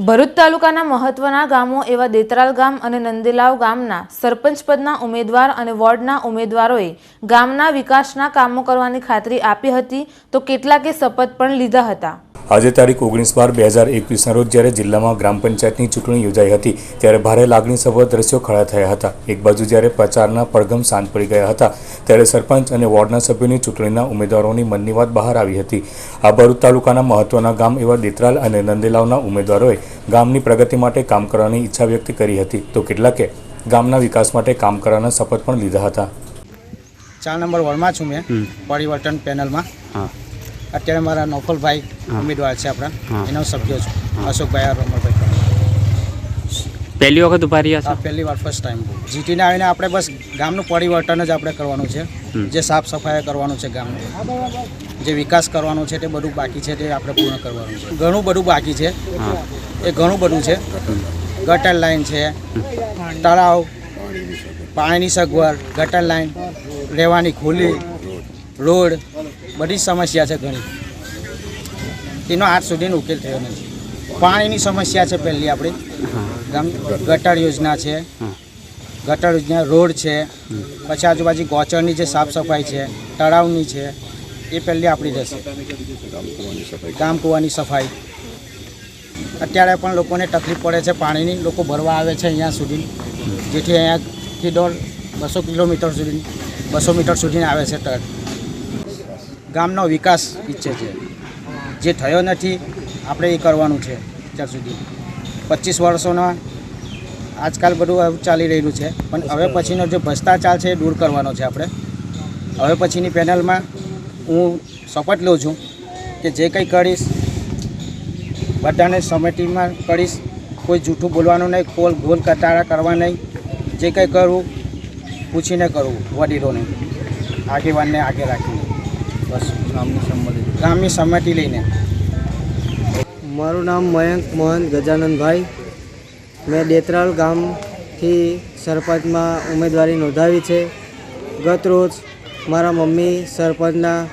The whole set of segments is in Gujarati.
ભરૂચ તાલુકાના મહત્વના ગામો એવા દેતરાલ ગામ અને નંદેલાવ ગામના સરપંચ પદના ઉમેદવાર અને વોર્ડના ઉમેદવારોએ ગામના વિકાસના કામો કરવાની ખાતરી આપી હતી તો કેટલાકે શપથ પણ લીધા હતા. આજે તારીખ ઓગણીસ બાર બે હજાર એકવીસના રોજ જ્યારે જિલ્લામાં ગ્રામ પંચાયતની ચૂંટણી યોજાઈ હતી ત્યારે ભારે લાગણીસભર દ્રશ્યો ખડા થયા હતા. એક બાજુ જ્યારે પ્રચારના પડઘમ શાંત પડી ગયા હતા ત્યારે સરપંચ અને વોર્ડના સભ્યોની ચૂંટણીના ઉમેદવારોની મનની વાત બહાર આવી હતી. આ ભરૂચ તાલુકાના મહત્વના ગામ એવા દેતરાલ અને નંદેલાવના ઉમેદવારોએ ગામની પ્રગતિ માટે કામ કરવાની ઈચ્છા વ્યક્ત કરી હતી. તો કેટલાકે ગામના વિકાસ માટે કામ કરવાના શપથ પણ લીધા હતા. ચાર નંબર વોર્ડમાં છું મેં પરિવર્તન પેનલમાં. હા. અત્યારે મારા નોફલભાઈ હા. ઉમેદવાર છે આપણા. એનો સભ્ય છું. અશોકભાઈ રમણભાઈ પહેલી વખત ઊભા રહ્યા છો? પહેલી વાર ફર્સ્ટ ટાઈમ જીટીને આવીને આપણે બસ ગામનું પરિવર્તન જ આપણે કરવાનું છે. જે સાફ સફાઈ કરવાનું છે ગામનું. જે વિકાસ કરવાનો છે તે બધું બાકી છે તે આપણે પૂર્ણ કરવાનું છે. ઘણું બધું બાકી છે. એ ઘણું બધું છે. ગટર લાઈન છે. તળાવ પાણીની સગવડ ગટર લાઈન રહેવાની ખુલ્લી રોડ બધી જ સમસ્યા છે ઘણી. તેનો આજ સુધીનો ઉકેલ થયો નથી. પાણીની સમસ્યા છે પહેલી આપણી. ગટર યોજના છે. ગટર યોજના રોડ છે. પછી આજુબાજુ ગોચરની જે સાફ સફાઈ છે તળાવની છે એ પહેલી આપણી રહેશે. ગામ કૂવાની સફાઈ. અત્યારે પણ લોકોને તકલીફ પડે છે પાણીની. લોકો ભરવા આવે છે અહીંયા સુધી. જેથી અહીંયાથી દોઢ બસો કિલોમીટર સુધી બસો મીટર સુધી આવે છે તળ. ગામનો વિકાસ ઈચ્છે છે. જે થયો નથી, આપણે એ કરવાનું છે અત્યાર સુધી. પચીસ વર્ષોના આજકાલ બધું ચાલી રહ્યું છે. પણ હવે પછીનો જે ભ્રષ્ટાચાર છે એ દૂર કરવાનો છે આપણે. હવે પછીની પેનલમાં હું શપથ લઉં છું કે જે કંઈ કરીશ, બધાને સમિતિમાં કરીશ. કોઈ જૂઠું બોલવાનું નહીં કોલ ગોલ કટારા કરવા નહીં. જે કંઈ કરવું પૂછીને કરવું વડીલોને, આગેવાનને આગે રાખીને બસ ગામની સંમતિ ગામની સંમતિ લઈને. મારું નામ મયંક મોહન ગજાનંદભાઈ મેં દેતરાલ ગામથી સરપંચમાં ઉમેદવારી નોંધાવી છે. ગત રોજ મારા મમ્મી સરપંચના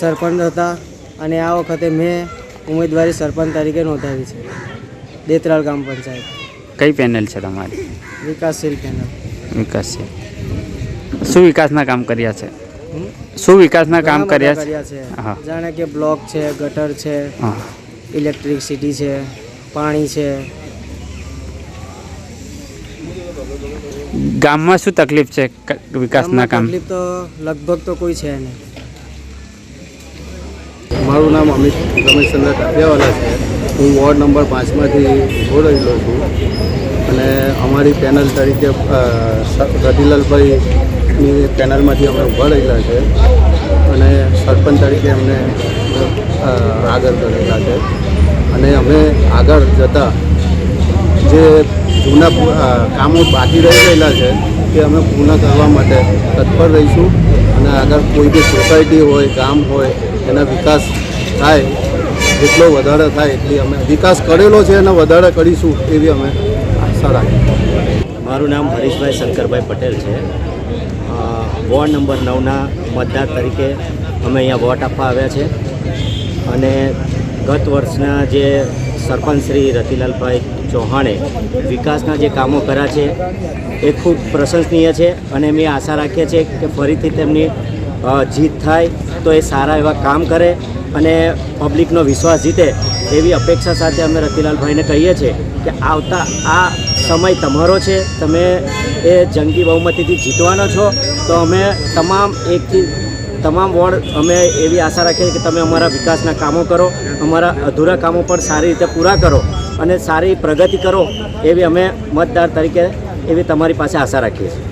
સરપંચ હતા અને આ વખતે મેં ઉમેદવારી સરપંચ તરીકે નોંધાવી છે. દેતરાળ ગ્રામ પંચાયત. કઈ પેનલ છે તમારી? વિકાસશીલ પેનલ. વિકાસશીલ. શું વિકાસના કામ કર્યા છે? શું વિકાસના કામ કર્યા છે? જાણે કે બ્લોક છે ગટર છે ઇલેક્ટ્રિસિટી છે પાણી છે. ગામમાં શું તકલીફ છે વિકાસના કામ? તકલીફ તો લગભગ તો કોઈ છે નહીં. મારું નામ અમિત રમેશચંદ્ર કાપિયાવાલા છે. હું વોર્ડ નંબર પાંચમાંથી રહેલો છું. અને અમારી પેનલ તરીકે અ, રતિલાલભાઈની પેનલમાંથી અમે ઊભા રહેલા છે અને સરપંચ તરીકે અમને આગળ કરેલા છે. અને અમે આગળ જતાં જે જૂના કામો બાકી રહી ગયેલા છે તે અમે પૂર્ણ કરવા માટે તત્પર રહીશું અને આગળ કોઈ બી સોસાયટી હોય, ગામ હોય, એના વિકાસ થાય, જેટલો વધારે થાય એટલી અમે વિકાસ કરેલો છે અને વધારે કરીશું એવી અમે આશા રાખી મારું નામ હરીશભાઈ શંકરભાઈ પટેલ છે. વોર્ડ નંબર નવના મતદાર તરીકે અમે અહીંયા વોટ આપવા આવ્યા છે. અને ગત વર્ષના જે સરપંચ શ્રી રતિલાલભાઈ ચૌહાણે વિકાસના જે કામો કર્યા છે એ ખૂબ પ્રશંસનીય છે અને અમે આશા રાખીએ છીએ કે ફરીથી તેમની જીત થાય તો એ સારા એવા કામ કરે અને પબ્લિકનો વિશ્વાસ જીતે એવી અપેક્ષા સાથે અમે રતિલાલભાઈને કહીએ છીએ કે આવતા આ સમય તમારો છે, તમે એ જંગી બહુમતીથી જીતવાનો છો, તો અમે તમામ એકથી, તમામ વોર્ડ અમે એવી આશા રાખીએ કે તમે અમારા વિકાસના કામો કરો, અમારા અધૂરા કામો પણ સારી રીતે પૂરા કરો અને સારી પ્રગતિ કરો, એવી અમે મતદાર તરીકે એવી તમારી પાસે આશા રાખીએ છીએ.